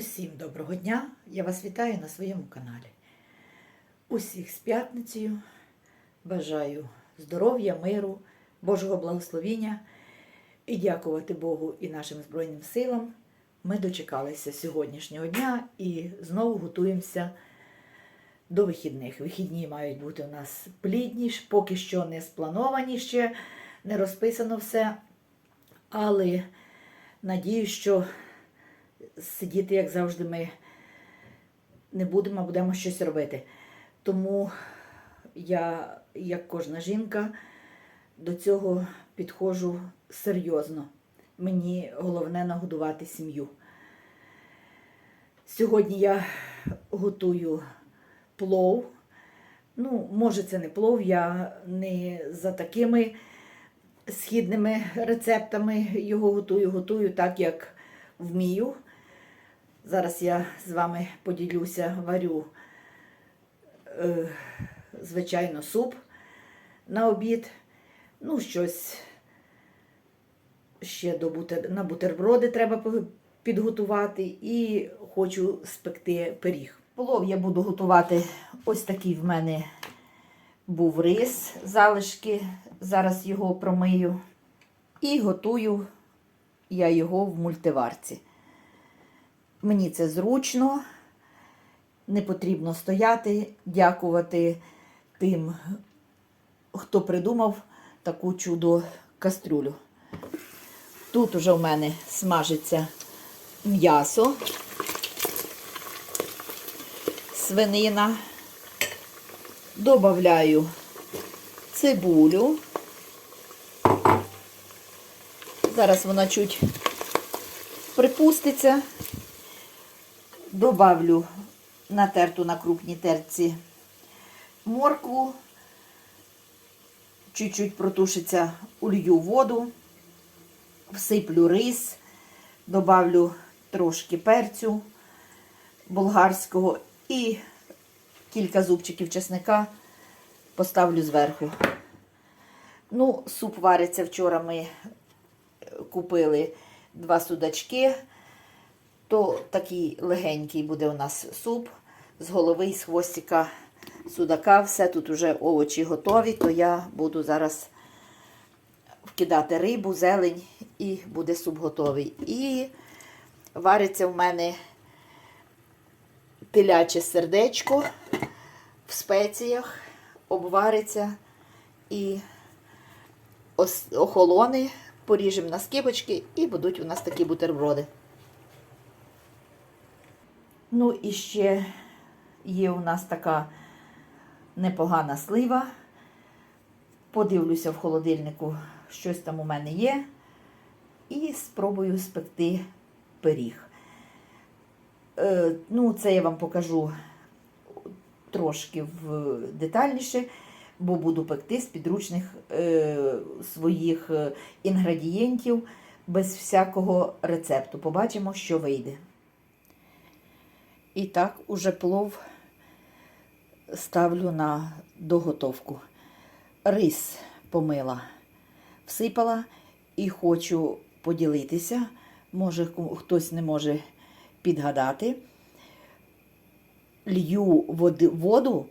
Усім доброго дня! Я вас вітаю на своєму каналі. Усіх з п'ятницею. Бажаю здоров'я, миру, Божого благословіння і дякувати Богу і нашим Збройним силам. Ми дочекалися сьогоднішнього дня і знову готуємося до вихідних. Вихідні мають бути у нас плідні, поки що не сплановані ще, не розписано все. Але надію, що сидіти, як завжди, ми не будемо, а будемо щось робити. Тому я, як кожна жінка, до цього підходжу серйозно. Мені головне нагодувати сім'ю. Сьогодні я готую плов. Ну, може, це не плов, я не за такими східними рецептами його готую, готую так, як вмію. Зараз я з вами поділюся, варю, е, звичайно, суп на обід. Ну, щось ще до бутер... на бутерброди треба підготувати і хочу спекти пиріг. Плов я буду готувати ось такий в мене був рис, залишки. Зараз його промию. І готую я його в мультиварці. Мені це зручно, не потрібно стояти, дякувати тим, хто придумав таку чудо кастрюлю. Тут уже в мене смажиться м'ясо, свинина. Добавляю цибулю. Зараз вона чуть припуститься. Добавлю натерту на крупній терці моркву. Чуть-чуть протушиться, улью воду, всиплю рис, добавлю трошки перцю болгарського і кілька зубчиків чесника поставлю зверху. Ну, суп вариться вчора ми купили два судачки, то такий легенький буде у нас суп з голови і з хвостика судака. Все тут вже овочі готові, то я буду зараз вкидати рибу, зелень і буде суп готовий. І вариться в мене теляче сердечко в спеціях, обвариться і охолоне, поріжемо на скибочки і будуть у нас такі бутерброди. Ну і ще є у нас така непогана слива. Подивлюся в холодильнику, щось там у мене є. І спробую спекти пиріг. Е, ну, це я вам покажу трошки в, детальніше, бо буду пекти з підручних е, своїх е, інгредієнтів без всякого рецепту. Побачимо, що вийде. І так, уже плов ставлю на доготовку. Рис помила, всипала і хочу поділитися. Може, хтось не може підгадати. Лью воду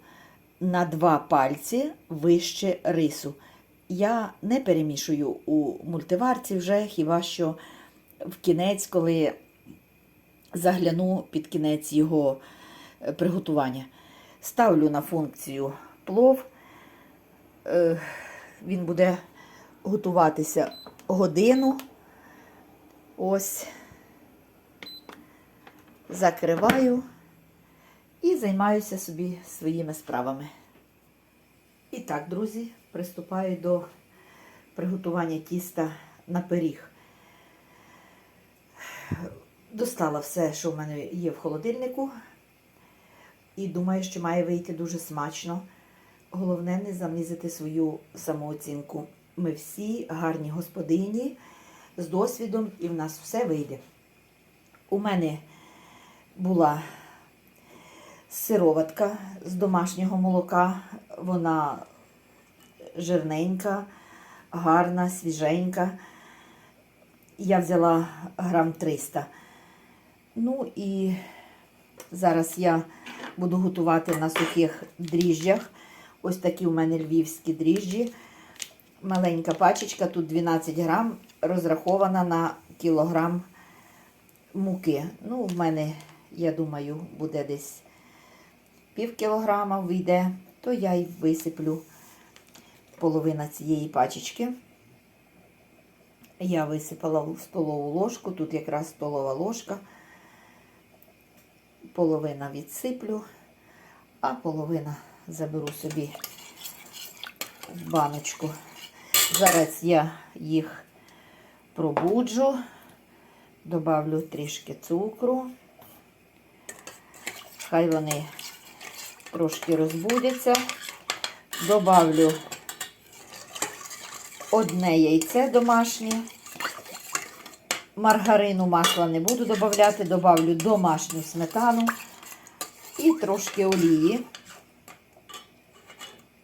на два пальці вище рису. Я не перемішую у мультиварці вже хіба що в кінець, коли загляну під кінець його е, приготування. Ставлю на функцію плов. Е, Він буде готуватися годину. Ось. Закриваю і займаюся собі своїми справами. І так, друзі, приступаю до приготування тіста на пиріг. Достала все, що в мене є в холодильнику. І думаю, що має вийти дуже смачно. Головне не занизити свою самооцінку. Ми всі гарні господині з досвідом, і в нас все вийде. У мене була сироватка з домашнього молока. Вона жирненька, гарна, свіженька. Я взяла грам 300. Ну і зараз я буду готувати на сухих дріжджах. Ось такі у мене львівські дріжджі. Маленька пачечка, тут 12 грам, розрахована на кілограм муки. Ну, в мене, я думаю, буде десь пів кілограма вийде, то я й висиплю половина цієї пачечки. Я висипала в столову ложку, тут якраз столова ложка. Половина відсиплю, а половина заберу собі в баночку. Зараз я їх пробуджу, добавлю трішки цукру. Хай вони трошки розбудяться. Добавлю одне яйце домашнє. Маргарину масла не буду додавати, добавлю домашню сметану і трошки олії.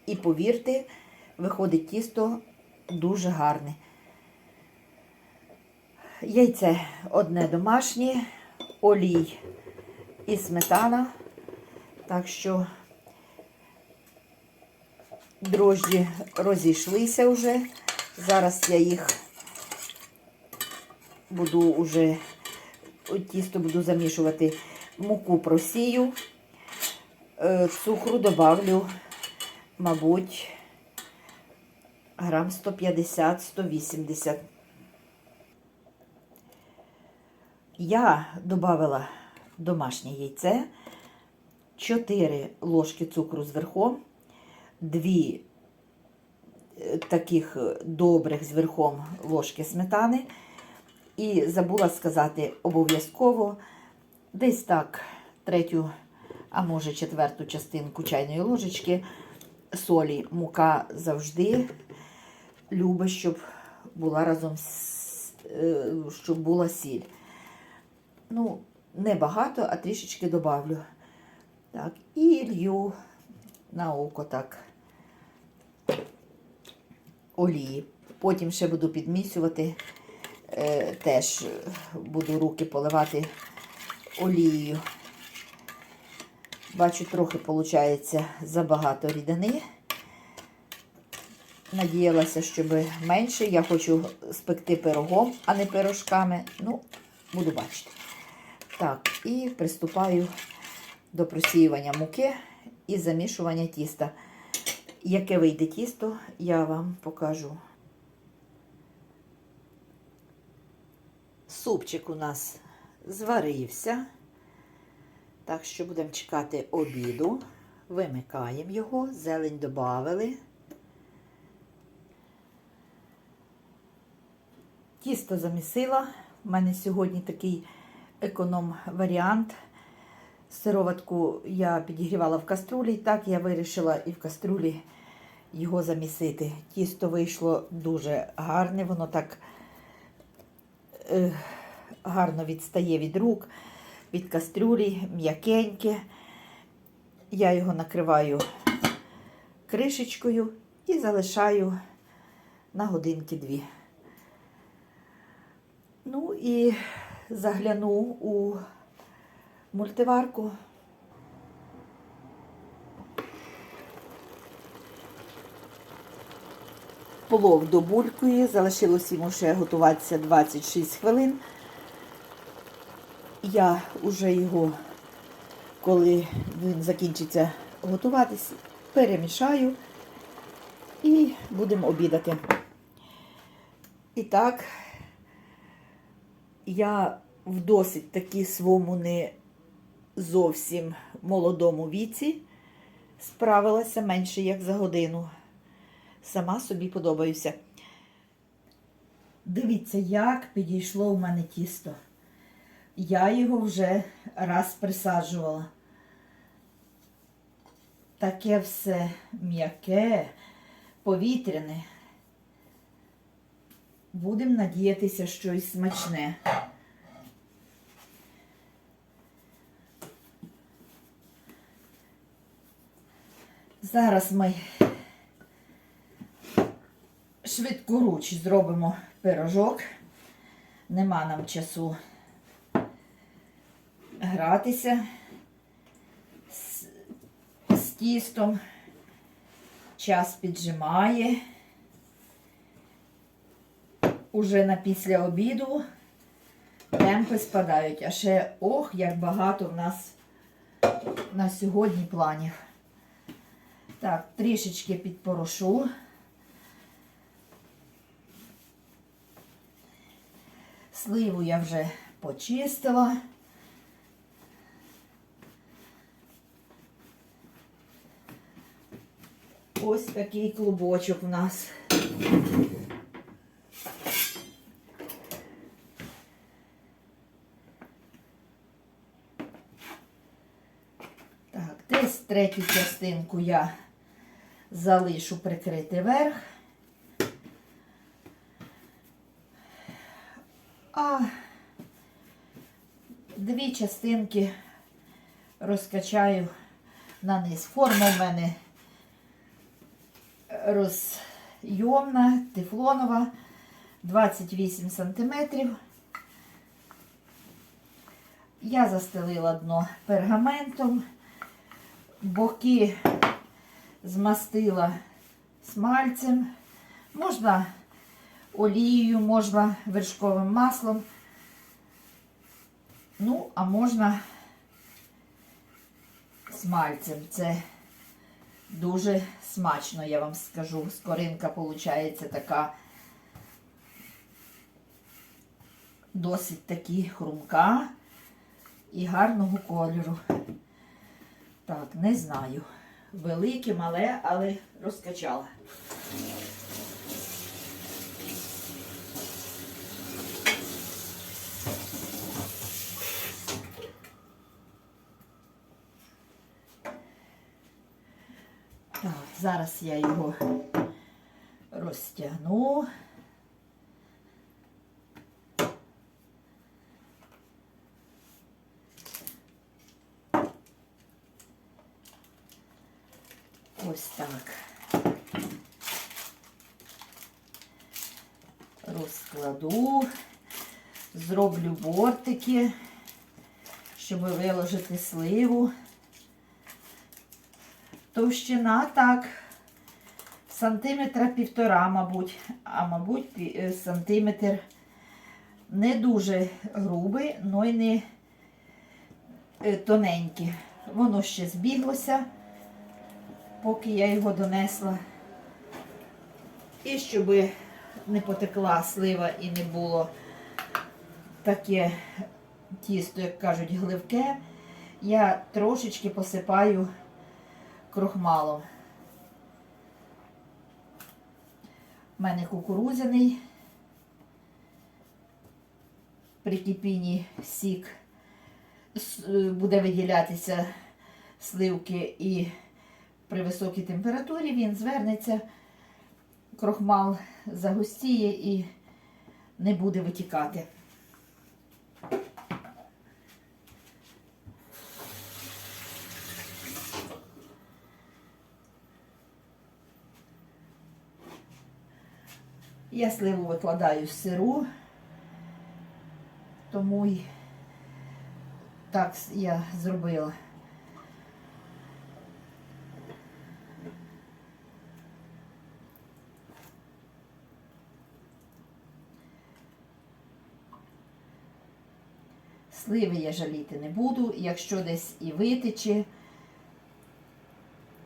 І повірте, виходить тісто дуже гарне. Яйце одне домашнє, олій і сметана. Так що дрожджі розійшлися вже. Зараз я їх буду уже тісто буду замішувати муку просію, е, цукру добавлю, мабуть, грам 150-180. Я додавала домашнє яйце, 4 ложки цукру з верхом, 2 таких добрих з верхом ложки сметани. І забула сказати обов'язково десь так третю, а може четверту частинку чайної ложечки солі. Мука завжди любить, щоб була разом е, щоб була сіль. Ну, не багато, а трішечки добавлю. Так, і лью на око так олії. Потім ще буду підмісювати. Е, теж буду руки поливати олією. Бачу, трохи виходить забагато рідини. Надіялася, щоб менше. Я хочу спекти пирогом, а не пирожками. Ну, буду бачити. Так, і приступаю до просіювання муки і замішування тіста. Яке вийде тісто, я вам покажу. Супчик у нас зварився. Так що будемо чекати обіду. Вимикаємо його, зелень додали. Тісто замісила. У мене сьогодні такий економ-варіант. Сироватку я підігрівала в каструлі, так я вирішила і в каструлі його замісити. Тісто вийшло дуже гарне, воно так гарно відстає від рук, від кастрюлі, м'якеньке. Я його накриваю кришечкою і залишаю на годинки-дві. Ну і загляну у мультиварку. Плов добулькує, залишилось йому ще готуватися 26 хвилин. Я вже його, коли він закінчиться готуватись, перемішаю і будемо обідати. І так, я в досить таки своєму не зовсім молодому віці справилася менше як за годину. Сама собі подобаюся. Дивіться, як підійшло у мене тісто. Я його вже раз присаджувала. Таке все м'яке, повітряне. Будемо надіятися щось смачне. Зараз ми швидкоруч зробимо пирожок. Нема нам часу гратися з, з тістом. Час піджимає. Уже на після обіду темпи спадають. А ще ох, як багато в нас на сьогодні планів. Так, трішечки підпорошу. Сливу я вже почистила. Ось такий клубочок у нас. Так, десь третю частинку я залишу прикрити верх. А дві частинки розкачаю на низ. Форма в мене розйомна, тефлонова, 28 сантиметрів. Я застелила дно пергаментом, боки змастила смальцем. Можна олією, можна вершковим маслом. Ну, а можна смальцем. Це дуже смачно, я вам скажу. Скоринка виходить така досить таки хрумка і гарного кольору. Так, не знаю. Велике, мале, але розкачала. Так, зараз я його розтягну. Ось так. Розкладу, зроблю бортики, щоб виложити сливу. Товщина так, сантиметра півтора, мабуть, а мабуть, е, сантиметр не дуже грубий, но й не е, тоненький. Воно ще збіглося, поки я його донесла. І щоб не потекла слива і не було таке тісто, як кажуть, гливке, я трошечки посипаю крохмалом. У мене кукурудзяний. При кипінні сік е, буде виділятися сливки і при високій температурі він звернеться, крохмал загустіє і не буде витікати. Я сливу викладаю сиру, тому й так я зробила. Сливи я жаліти не буду. Якщо десь і витече,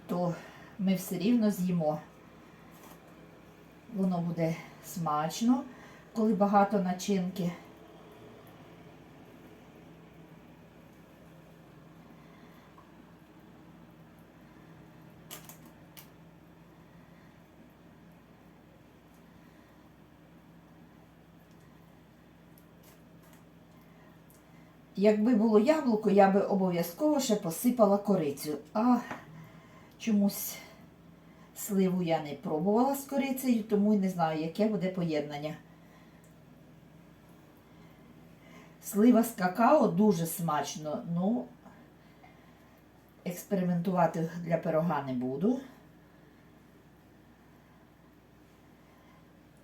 то ми все рівно з'їмо. Воно буде смачно, коли багато начинки. Якби було яблуко, я би обов'язково ще посипала корицю. А чомусь сливу я не пробувала з корицею, тому й не знаю, яке буде поєднання. Слива з какао дуже смачно, ну експериментувати для пирога не буду.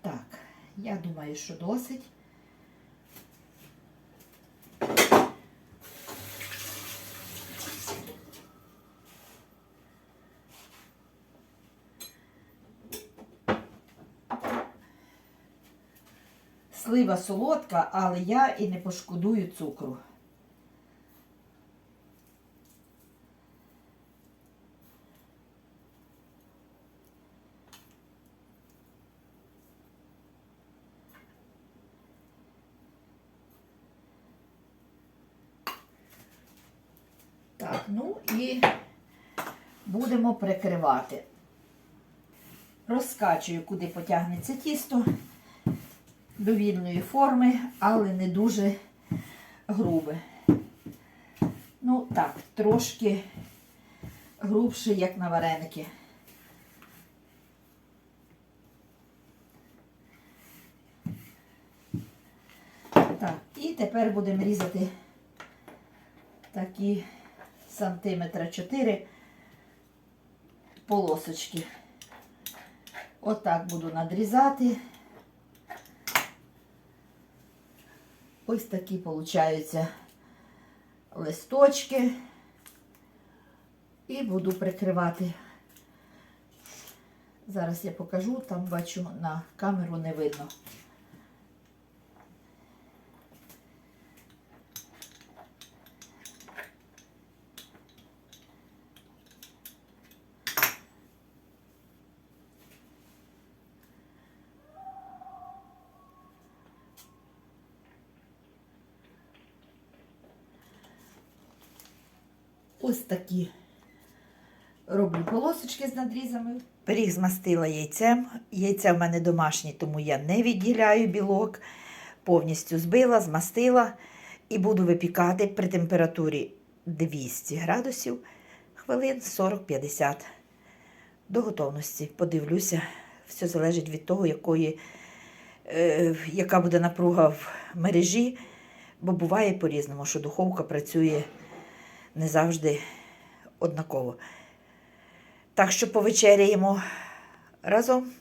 Так, я думаю, що досить. Слива солодка, але я і не пошкодую цукру. Так, ну і будемо прикривати. Розкачую, куди потягнеться тісто до вільної форми, але не дуже грубе. Ну так, трошки грубше, як на вареники. Так, і тепер будемо різати такі сантиметра 4 полосочки. Отак буду надрізати. Ось такі получаються листочки. І буду прикривати. Зараз я покажу, там бачу на камеру не видно. Ось такі роблю полосочки з надрізами. Пиріг змастила яйцем. Яйця в мене домашні, тому я не відділяю білок. Повністю збила, змастила і буду випікати при температурі 200 градусів хвилин 40-50 до готовності. Подивлюся, все залежить від того, якої, е, яка буде напруга в мережі, бо буває по-різному, що духовка працює не завжди однаково. Так що повечеряємо разом.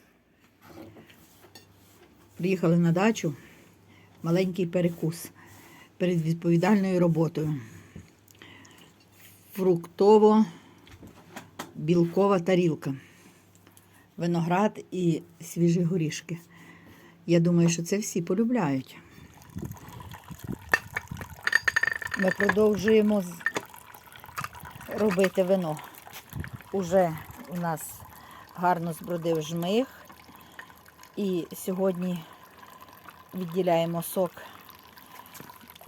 Приїхали на дачу. Маленький перекус перед відповідальною роботою. Фруктово-білкова тарілка. Виноград і свіжі горішки. Я думаю, що це всі полюбляють. Ми продовжуємо робити вино. Уже у нас гарно збродив жмих. І сьогодні відділяємо сок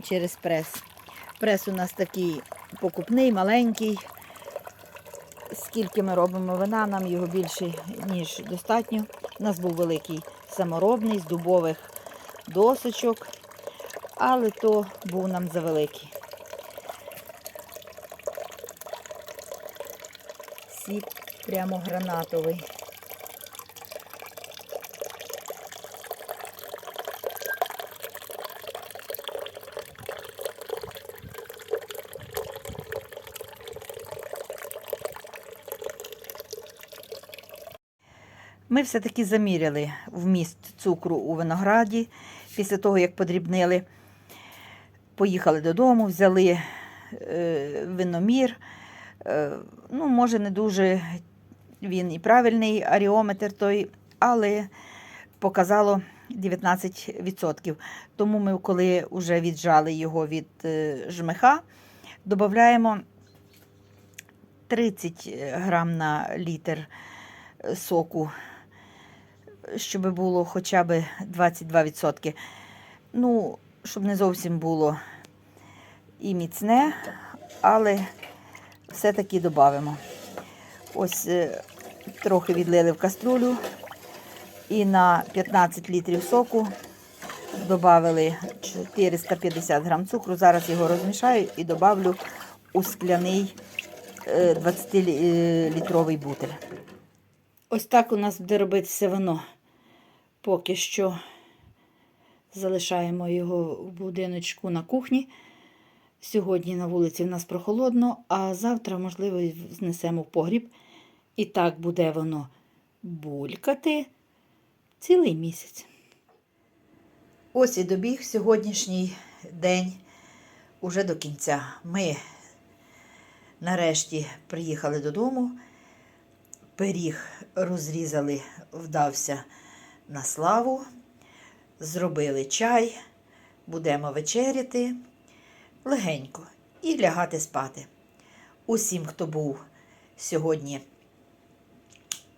через прес. Прес у нас такий покупний, маленький. Скільки ми робимо вина, нам його більше, ніж достатньо. У нас був великий саморобний з дубових досочок, але то був нам завеликий. Сік прямо гранатовий. Ми все-таки заміряли вміст цукру у винограді. Після того, як подрібнили, поїхали додому, взяли е, виномір. Е, ну, може, не дуже він і правильний аріометр той, але показало 19%. Тому ми, коли вже віджали його від е, жмиха, додаємо 30 грам на літр е, соку, щоб було хоча б 22%. Ну, щоб не зовсім було і міцне, але все-таки додамо. Ось е, трохи відлили в каструлю і на 15 літрів соку додали 450 грам цукру. Зараз його розмішаю і додавлю у скляний 20-літровий бутиль. Ось так у нас буде робитися вино. Поки що залишаємо його в будиночку на кухні. Сьогодні на вулиці в нас прохолодно, а завтра, можливо, знесемо в погріб. І так буде воно булькати цілий місяць. Ось і добіг сьогоднішній день уже до кінця. Ми нарешті приїхали додому. Пиріг розрізали, вдався на славу. зробили чай, будемо вечеряти легенько і лягати спати. Усім, хто був сьогодні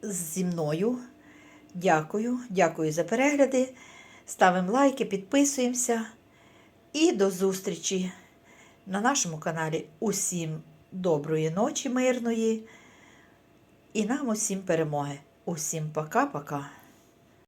зі мною, дякую, дякую за перегляди. Ставимо лайки, підписуємося. І до зустрічі на нашому каналі. Усім доброї ночі, мирної. І нам усім перемоги. Усім пока-пока.